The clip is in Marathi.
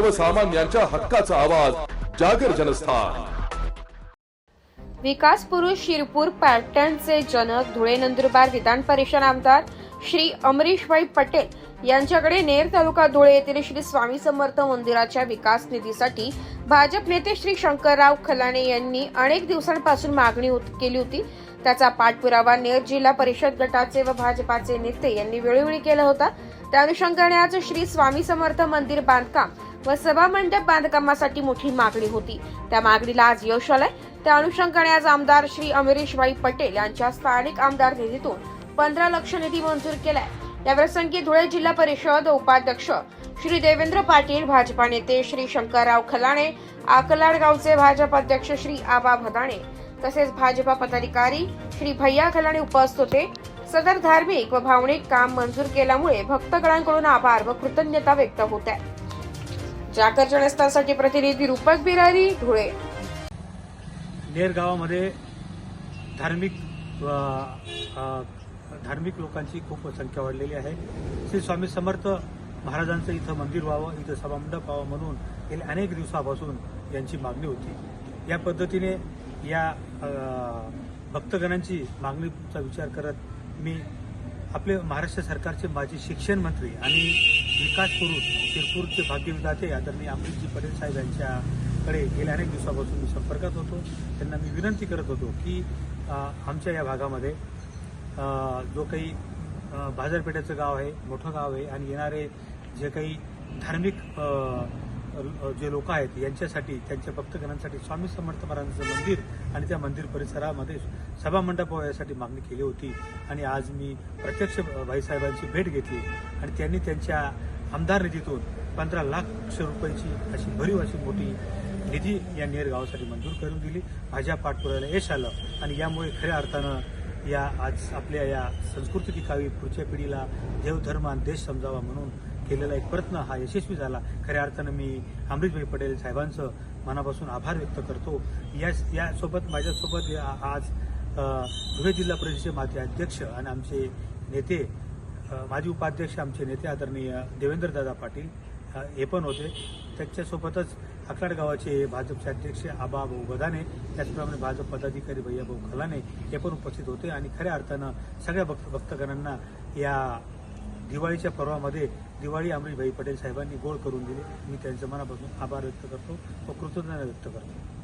सर्वसामान्यांच्या हक्काचा आवाज जागर जनस्थान. विकास पुरुष शिरपूर पॅटर्नचे जनक धुळे नंदुरबार विधान परिषद आमदार श्री अमरीशभाई पटेल यांच्याकडे नेर तालुका धुळे येथील श्री स्वामी समर्थ मंदिराच्या विकास निधीसाठी भाजप नेते श्री शंकरराव खलाणे यांनी अनेक दिवसांपासून मागणी केली होती. त्याचा पाठपुरावा नेर जिल्हा परिषद गटाचे व भाजपाचे नेते यांनी वेळोवेळी केला होता. त्या अनुषंगाने आज श्री स्वामी समर्थ मंदिर बांधकाम व सभामंडप बांधकामासाठी मोठी मागणी होती. त्या मागणीला आज यश आलंय. त्या अनुषंगाने आज आमदार श्री अमरीशभाई पटेल यांच्या स्थानिक आमदार निधीतून पंधरा लक्ष निधी मंजूर केलाय. याप्रसंगी धुळे जिल्हा परिषद उपाध्यक्ष श्री देवेंद्र पाटील भाजपा नेते श्री शंकरराव खलाणे आकलाड गावचे भाजप अध्यक्ष श्री आबा भदाणे तसेच भाजपा पदाधिकारी श्री भैया खलाणे उपस्थित होते. सदर धार्मिक व भावनिक काम मंजूर केल्यामुळे भक्तगणांकडून आभार व कृतज्ञता व्यक्त होत आहे. जागर जनस्थानसाठी प्रतिनिधी रूपक बिरारी धुळे. नेर गावामध्ये धार्मिक धार्मिक लोकांची खूप संख्या वाढलेली आहे. श्री स्वामी समर्थ महाराजांचं इथं मंदिर व्हावं इथं सभामंडप व्हावं म्हणून गेल्या अनेक दिवसापासून यांची मागणी होती. या पद्धतीने या भक्तगणांची मागणीचा विचार करत मी आपले महाराष्ट्र सरकारचे माजी शिक्षण मंत्री आणि विकास करून शिरपूरचे भाग्यविधाते आदरणीय अमरीतजी पटेल साहेब यांच्याकडे गेल्या अनेक दिवसापासून मी संपर्कात होतो. त्यांना मी विनंती करत होतो की आमच्या या भागामध्ये जो काही बाजारपेठेचं गाव आहे मोठं गाव आहे आणि येणारे जे काही धार्मिक जे लोक आहेत यांच्यासाठी त्यांच्या भक्तगणांसाठी स्वामी समर्थ महाराजांचं मंदिर आणि त्या मंदिर परिसरामध्ये सभामंडप यासाठी मागणी केली होती. आणि आज मी प्रत्यक्ष भाईसाहेबांची भेट घेतली. आणि त्यांनी त्यांच्या आमदार निधीतून पंधरा लाख रुपयांची अशी भरीव अशी मोठी निधी या नेर गावासाठी मंजूर करून दिली. माझ्या पाठपुराला यश आलं आणि यामुळे खऱ्या अर्थानं या आज आपल्या या संस्कृती टिकावी पुढच्या पिढीला देवधर्म आणि देश समजावा म्हणून केलेला एक प्रयत्न हा यशस्वी झाला. खऱ्या अर्थानं मी अमरीशभाई पटेल साहेबांचं मनापासून आभार व्यक्त करतो. या यासोबत माझ्यासोबत आज धुळे जिल्हा परिषदेचे माजी अध्यक्ष आणि आमचे नेते माजी उपाध्यक्ष आमचे नेते आदरणीय देवेंद्रदादा पाटील हे पण होते. त्याच्यासोबतच अकाड गावाचे भाजपचे अध्यक्ष आबाभाऊ गदाने त्याचप्रमाणे भाजप पदाधिकारी भैयाभाऊ खलाने हे पण उपस्थित होते. आणि खऱ्या अर्थानं सगळ्या भक्त भक्तगणांना या दिवाळीच्या पर्वामध्ये दिवाळी अमरीशभाई पटेल साहेबांनी गोळ करून दिली. मी त्यांच्या मनापासून आभार व्यक्त करतो व कृतज्ञता व्यक्त करतो.